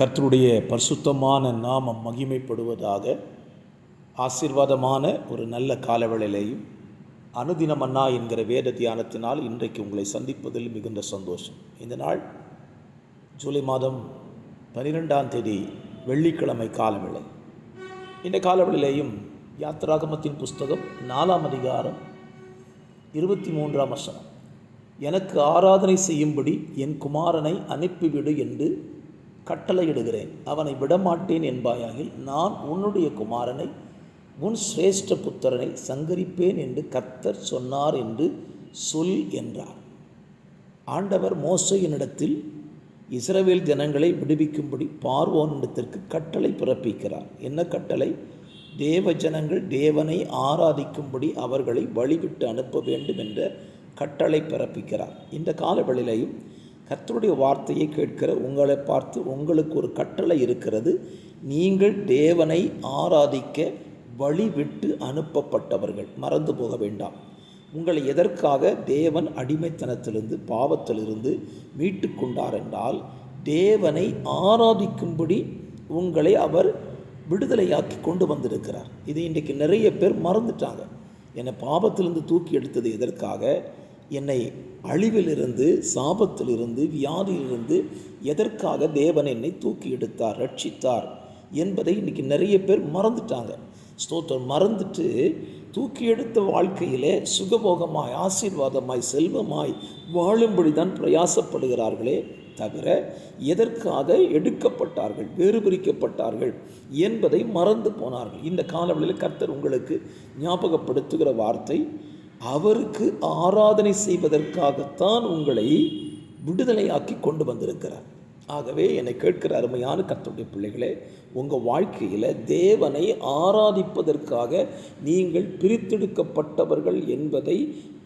கர்த்தருடைய பரிசுத்தமான நாமம் மகிமைப்படுவதாக ஆசீர்வாதமான ஒரு நல்ல காலவேளையிலையும் அனுதினம் அண்ணா என்கிற வேத தியானத்தினால் இன்றைக்கு உங்களை சந்திப்பதில் மிகுந்த சந்தோஷம். இந்த நாள் ஜூலை மாதம் பனிரெண்டாம் தேதி வெள்ளிக்கிழமை காலவேளை. இந்த காலவேளையிலேயும் யாத்திராகமத்தின் புஸ்தகம் நாலாம் அதிகாரம் இருபத்தி மூன்றாம் வசனம். எனக்கு ஆராதனை செய்யும்படி என் குமாரனை அனுப்பிவிடு என்று கட்டளையிடுகிறேன். அவனை விடமாட்டேன் என்பாயாகில் நான் உன்னுடைய குமாரனை உன் சிரேஷ்ட புத்திரனை சங்கரிப்பேன் என்று கர்த்தர் சொன்னார் என்று சொல் என்றார். ஆண்டவர் மோசையினிடத்தில் இஸ்ரவேல் ஜனங்களை விடுவிக்கும்படி பார்வோனிடத்திற்கு கட்டளை பிறப்பிக்கிறார். என்ன கட்டளை? தேவ ஜனங்கள் தேவனை ஆராதிக்கும்படி அவர்களை வழிவிட்டு அனுப்ப வேண்டும் என்ற கட்டளை பிறப்பிக்கிறார். இந்த காலவெளியிலையும் கர்த்தருடைய வார்த்தையை கேட்கிற உங்களை பார்த்து உங்களுக்கு ஒரு கட்டளை இருக்கிறது. நீங்கள் தேவனை ஆராதிக்க வழிவிட்டு அனுப்பப்பட்டவர்கள். மறந்து போக வேண்டாம். உங்களை எதற்காக தேவன் அடிமைத்தனத்திலிருந்து பாவத்திலிருந்து மீட்டு கொண்டார் என்றால் தேவனை ஆராதிக்கும்படி உங்களை அவர் விடுதலையாக்கி கொண்டு வந்திருக்கிறார். இது இன்றைக்கு நிறைய பேர் மறந்துட்டாங்க. என்னை பாவத்திலிருந்து தூக்கி எடுத்தது எதற்காக? என்னை அழிவிலிருந்து சாபத்திலிருந்து வியாதியிலிருந்து எதற்காக தேவன் என்னை தூக்கி எடுத்தார் ரட்சித்தார் என்பதை இன்றைக்கி நிறைய பேர் மறந்துட்டாங்க. ஸ்தோத்திரம். மறந்துட்டு தூக்கி எடுத்த வாழ்க்கையிலே சுகபோகமாய் ஆசீர்வாதமாய் செல்வமாய் வாழும்படி தான் பிரயாசப்படுகிறார்களே தவிர எதற்காக எடுக்கப்பட்டார்கள் வேறு பிரிக்கப்பட்டார்கள் என்பதை மறந்து போனார்கள். இந்த காலவெளியில் கர்த்தர் உங்களுக்கு ஞாபகப்படுத்துகிற வார்த்தை அவருக்கு ஆராதனை செய்வதற்காகத்தான் உங்களை விடுதலையாக்கி கொண்டு வந்திருக்கிறார். ஆகவே என்னை கேட்கிற அருமையான கத்தோடைய பிள்ளைகளே உங்கள் வாழ்க்கையில் தேவனை ஆராதிப்பதற்காக நீங்கள் பிரித்தெடுக்கப்பட்டவர்கள் என்பதை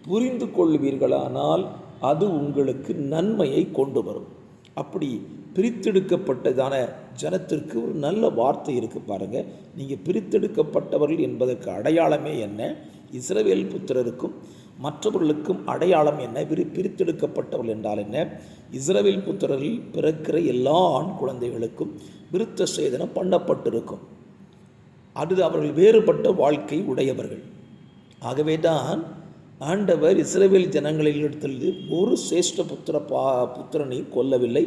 புரிந்து கொள்வீர்களானால் அது உங்களுக்கு நன்மையை கொண்டு வரும். அப்படி பிரித்தெடுக்கப்பட்டதான ஜனத்திற்கு ஒரு நல்ல வார்த்தை இருக்குது பாருங்கள் நீங்கள் பிரித்தெடுக்கப்பட்டவர்கள் என்பதற்கு அடையாளமே என்ன? இஸ்ரவேல் புத்திரருக்கும் மற்றவர்களுக்கும் அடையாளம் என்ன? பிரி பிரித்தெடுக்கப்பட்டவர்கள் என்றால் என்ன? இஸ்ரவேல் புத்திரரில் பிறக்கிற எல்லா ஆண் குழந்தைகளுக்கும் விருத்த சேதனம் பண்ணப்பட்டிருக்கும். அது அவர்கள் வேறுபட்ட வாழ்க்கை உடையவர்கள். ஆகவே தான் ஆண்டவர் இஸ்ரேவேல் ஜனங்களிடத்திலிருந்து ஒரு சேஷ்ட புத்திர பா புத்திரனை கொல்லவில்லை.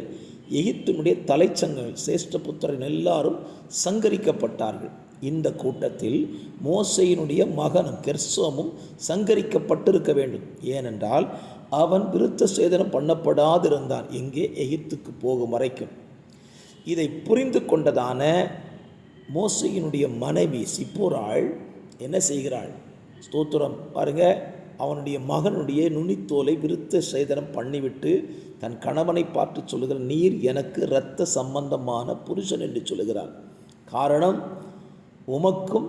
எகிப்தினுடைய தலைச்சங்கள் சேஷ்ட புத்திரன் எல்லாரும் சங்கரிக்கப்பட்டார்கள். இந்த கூட்டத்தில் மோசையினுடைய மகனும் கெர்சோமும் சங்கரிக்கப்பட்டிருக்க வேண்டும். ஏனென்றால் அவன் விருத்த சேதனம் பண்ணப்படாதிருந்தான். எங்கே? எகிப்துக்கு போகும் வரைக்கும். இதை புரிந்து கொண்டதான மோசையினுடைய மனைவி சிப்போராள் என்ன செய்கிறாள்? ஸ்தோத்திரம். பாருங்க. அவனுடைய மகனுடைய நுனித்தோலை விருத்த சேதனம் பண்ணிவிட்டு தன் கணவனை பார்த்து சொல்லுகிற நீர் எனக்கு இரத்த சம்பந்தமான புருஷன் என்று சொல்லுகிறார் காரணம் உமக்கும்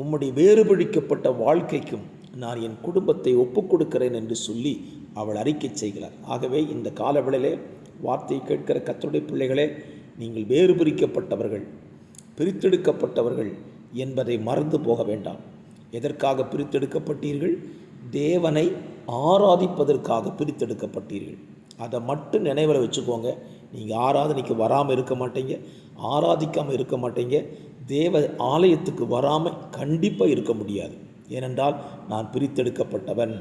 உம்முடைய வேறுபிடிக்கப்பட்ட வாழ்க்கைக்கும் நான் என் குடும்பத்தை ஒப்புக் கொடுக்கிறேன் என்று சொல்லி அவள் அறிக்கை செய்கிறார். ஆகவே இந்த காலவெளியிலே வார்த்தையை கேட்கிற கத்தருடைய பிள்ளைகளே நீங்கள் வேறு பிரிக்கப்பட்டவர்கள் பிரித்தெடுக்கப்பட்டவர்கள் என்பதை மறந்து போக வேண்டாம். எதற்காக பிரித்தெடுக்கப்பட்டீர்கள்? தேவனை ஆராதிப்பதற்காக பிரித்தெடுக்கப்பட்டீர்கள். அதை மட்டும் நினைவில் வச்சுக்கோங்க. நீங்கள் ஆராதனைக்கு வராமல் இருக்க மாட்டீங்க. ஆராதிக்காமல் இருக்க மாட்டீங்க. தேவ ஆலயத்துக்கு வராமல் கண்டிப்பாக இருக்க முடியாது. ஏனென்றால் நான் பிரித்தெடுக்கப்பட்டவன்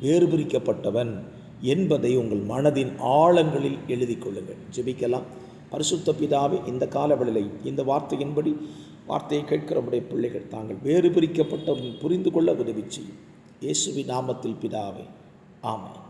வேறு பிரிக்கப்பட்டவன் என்பதை உங்கள் மனதின் ஆழங்களில் எழுதி கொள்ளுங்கள். ஜெபிக்கலாம். பரிசுத்த பிதாவே இந்த காலவெளியில் இந்த வார்த்தையின்படி வார்த்தையை கேட்கிற உடைய பிள்ளைகள் தாங்கள் வேறு பிரிக்கப்பட்டவர்கள் புரிந்து கொள்ள உதவி செய்யும். இயேசுவி நாமத்தில் பிதாவே ஆமாம்